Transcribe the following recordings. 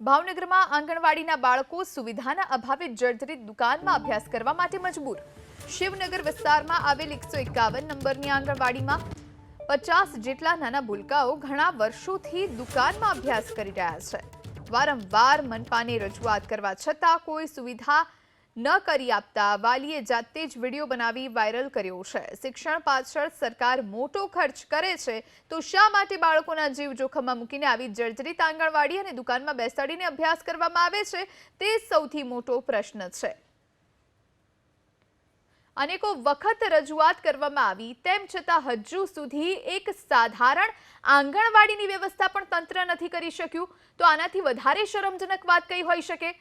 ભાવનગરમાં આંગણવાડીના બાળકો સુવિધાના અભાવે જર્જરિત દુકાનમાં અભ્યાસ કરવા માટે મજબૂર. શિવનગર વિસ્તારમાં આવેલ એકસો એકાવન નંબરની આંગણવાડીમાં પચાસ જેટલા નાના ભૂલકાઓ ઘણા વર્ષોથી દુકાનમાં અભ્યાસ કરી રહ્યા છે. વારંવાર મનપાને રજૂઆત કરવા છતાં કોઈ સુવિધા ન કરી આપતા વાલીએ જાતે જ વીડિયો બનાવી વાયરલ કર્યો છે. શિક્ષણ પાછળ સરકાર મોટો ખર્ચ કરે છે, તો શા માટે બાળકોના જીવ જોખમમાં મૂકીને આવી જર્જરિત આંગણવાડી અને દુકાનમાં બેસાડીને અભ્યાસ કરવામાં આવે છે? તે સૌથી મોટો પ્રશ્ન છે. અનેકો વખત રજૂઆત કરવામાં આવી, તેમ છતાં હજુ સુધી એક સાધારણ આંગણવાડીની વ્યવસ્થા પણ તંત્ર નથી કરી શક્યું. તો આનાથી વધારે શરમજનક વાત કઈ હોઈ શકે?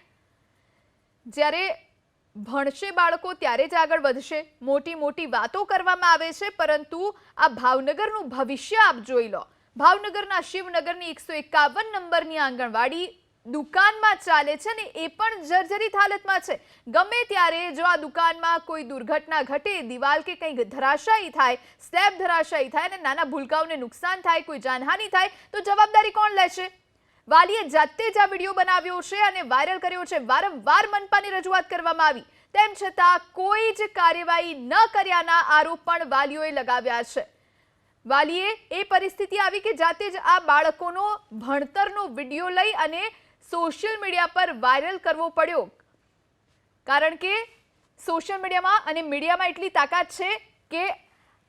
જ્યારે ભણશે બાળકો ત્યારે જ આગળ વધશે. મોટી મોટી વાતો કરવામાં આવે છે, પરંતુ આ ભાવનગરનું ભવિષ્ય આપ જોઈ લો. ભાવનગરના શિવનગરની એકસો એકાવન નંબરની આંગણવાડી દુકાનમાં ચાલે છે ને એ પણ જર્જરિત હાલતમાં છે. ગમે ત્યારે જો આ દુકાનમાં કોઈ દુર્ઘટના ઘટે, દિવાલ કે કંઈક ધરાશાયી થાય, સ્લેબ ધરાશાયી થાય અને નાના ભૂલકાઓને નુકસાન થાય, કોઈ જાનહાનિ થાય, તો જવાબદારી કોણ લેશે? વાલીએ જાતે જ આ વીડિયો બનાવ્યો છે અને વાયરલ કર્યો છે. વારંવાર મનપાની રજૂઆત કરવામાં આવી. તેમ છતાં કોઈ જ કાર્યવાહી ન કર્યાના આરોપ પણ વાલીઓએ લગાવ્યા છે. વાલીએ એ પરિસ્થિતિ આવી કે જાતે જ આ બાળકોનો ભણતરનો વીડિયો લઈ અને સોશિયલ મીડિયા પર વાયરલ કરવો પડ્યો. કારણ કે સોશિયલ મીડિયામાં અને મીડિયામાં એટલી તાકાત છે કે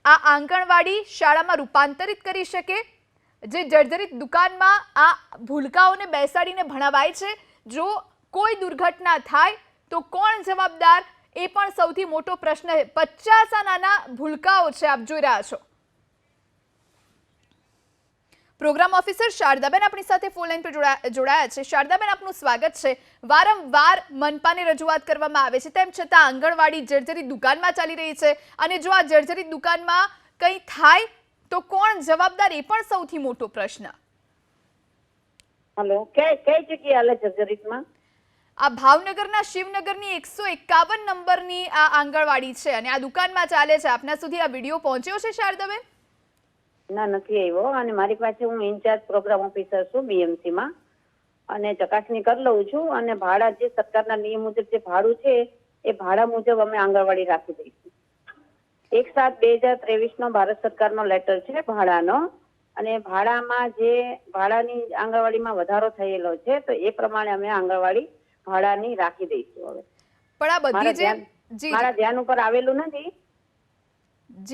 આ આંગણવાડી શાળામાં રૂપાંતરિત કરી શકે જે જર્જરિત દુકાનમાં આ ભૂલકાઓને બેસાડીને ભણાવાય છે. જો કોઈ દુર્ઘટના થાય, તો કોણ જવાબદાર? એ પણ સૌથી મોટો પ્રશ્ન છે. પચાસ નાના ભૂલકાઓ છે, આપ જોઈ રહ્યા છો. પ્રોગ્રામ ઓફિસર શારદાબેન આપણી સાથે ફોન લાઈન પર જોડા- જોડાયા છે. શારદાબેન, આપનું સ્વાગત છે. વારંવાર મનપાને રજૂઆત કરવામાં આવે છે. તેમ છતાં આંગણવાડી જર્જરિત દુકાનમાં ચાલી રહી છે. અને જો આ જર્જરિત દુકાનમાં કંઈ થાય તો કોણ જવાબદાર એ પણ સૌથી મોટો પ્રશ્ન. હલો કઈ કઈ જગ્યાએ હાલે જર્જરિતમાં આ ભાવનગરના શિવનગરની એકસો એકાવન નંબરની આ આંગણવાડી છે અને આ દુકાનમાં ચાલે છે. આપના સુધી આ વીડિયો પહોંચ્યો છે શારદાબેન? ના નથી આવ્યો અને મારી પાસે હું ઇન્ચાર્જ પ્રોગ્રામ ઓફિસર છું બીએમસી માં અને ચકાસણી કરી લઉં છું અને ભાડા જે સરકારના નિયમ મુજબ જે ભાડું છે એ ભાડા મુજબ અમે આંગણવાડી રાખી દઈશું. એક સાત બે હજાર ત્રેવીસ નો ભારત સરકારનો લેટર છે ભાડાનો. અને ભાડામાં જે ભાડાની આંગણવાડીમાં વધારો થયેલો છે તો એ પ્રમાણે અમે આંગણવાડી ભાડાની રાખી દઈશું હવે. પણ આ બધી જે મારા ધ્યાન ઉપર આવેલું નથી.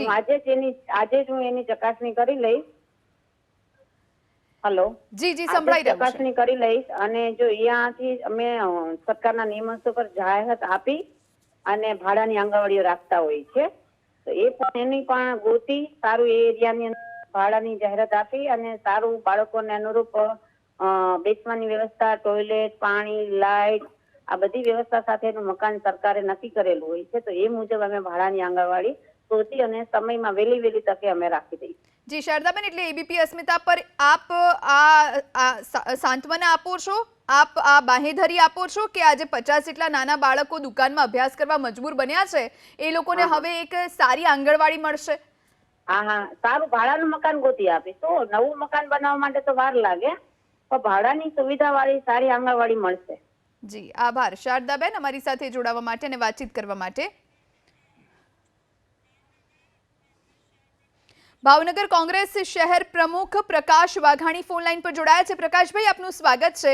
આજે જ એની આજે જ હું એની ચકાસણી કરી લઈશ. હલો. જી જી સંભળાઈ રહ્યું ચકાસણી કરી લઈશ અને જો અહીંયાથી અમે સરકારના નિયમો પર જાહેરાત આપી અને ભાડાની આંગણવાડીઓ રાખતા હોય છે. તો એ પણ એની પણ ગોતી સારું એ એરિયાની ભાડાની જાહેરાત આપી અને સારું બાળકોને અનુરૂપ બેસવાની વ્યવસ્થા ટોયલેટ પાણી લાઇટ આ બધી વ્યવસ્થા સાથેનું મકાન સરકારે નક્કી કરેલું હોય છે. તો એ મુજબ અમે ભાડાની આંગણવાડી શોધી અને સમયમાં વહેલી વહેલી તકે અમે રાખી દઈએ. જી શારદાબેન એટલે એબીપી અસ્મિતા પર આપ આ સાંત્વના આપો છો? આપ આ બાહેધરી આપો છો કે આજે પચાસ જેટલા નાના બાળકો દુકાનમાં અભ્યાસ કરવા મજબૂર બન્યા છે? એ લોકોને હવે એક સારી આંગણવાડી મળશે. હા હા. સારું ભાડાનું મકાન ગોતી આપે. તો નવું મકાન બનાવવા માટે તો વાર લાગે. પણ ભાડાની સુવિધા વાળી સારી આંગણવાડી મળશે. જી આભાર. શારદાબેન અમારી સાથે જોડાવા માટે અને વાતચીત કરવા માટે ભાવનગર કોંગ્રેસ શહેર પ્રમુખ પ્રકાશ વાઘાણી ફોન લાઈન પર જોડાયા છે. પ્રકાશભાઈ, આપનું સ્વાગત છે.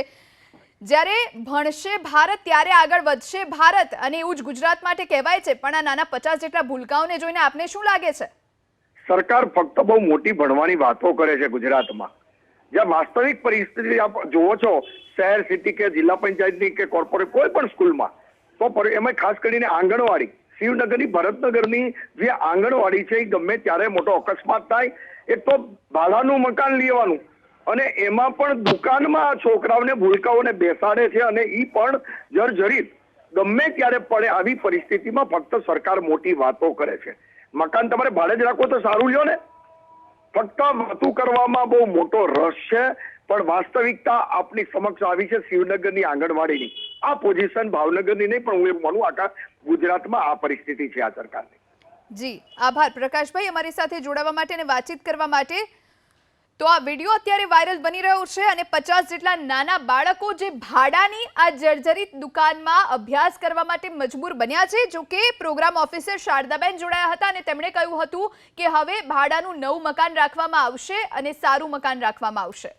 જ્યારે ભણશે ભારત, ત્યારે આગળ વધશે ભારત અને એવું જ ગુજરાત માટે કહેવાય છે. પણ આ નાના પચાસ જેટલા ભૂલકાઓને જોઈને આપને શું લાગે છે? સરકાર ફક્ત બહુ મોટી ભણવાની વાતો કરે છે ગુજરાતમાં. જ્યાં વાસ્તવિક પરિસ્થિતિ આપ જોવો છો, શહેર, સિટી કે જિલ્લા પંચાયતની કે કોર્પોરેટ કોઈ પણ સ્કૂલમાં, તો એમાં ખાસ કરીને આંગણવાડી શિવનગરની, ભરતનગરની જે આંગણવાડી છે, એ ગમે ત્યારે મોટો અકસ્માત થાય એક તો ભાડાનું મકાન લેવાનું. અને એમાં પણ દુકાનમાં છોકરાઓને, ભૂલકાઓને બેસાડે છે અને એ પણ જર્જરિત. ગમે ત્યારે પડે આવી પરિસ્થિતિમાં ફક્ત સરકાર મોટી વાતો કરે છે. મકાન તમારે ભાડે જ રાખો તો સારું લ્યો ને. ફક્ત વાતું કરવામાં બહુ મોટો રસ છે, પણ વાસ્તવિકતા આપની સમક્ષ આવી છે શિવનગરની આંગણવાડીની. આ પોઝિશન ભાવનગરની નહીં, પણ હું એવું માનું આખા ગુજરાતમાં આ પરિસ્થિતિ છે આ સરકારની. જી, આભાર. પ્રકાશભાઈ, અમારી સાથે જોડાવા માટે અને વાતચીત કરવા માટે. તો આ વીડિયો અત્યારે વાયરલ બની રહ્યો છે અને પચાસ જેટલા નાના બાળકો જે ભાડાની આ જર્જરિત દુકાનમાં અભ્યાસ કરવા માટે મજબૂર બન્યા છે, જો કે પ્રોગ્રામ ઓફિસર શારદાબેન જોડાયા હતા અને તેમણે કહ્યું હતું કે હવે ભાડાનું નવું મકાન રાખવામાં આવશે અને સારું મકાન રાખવામાં આવશે.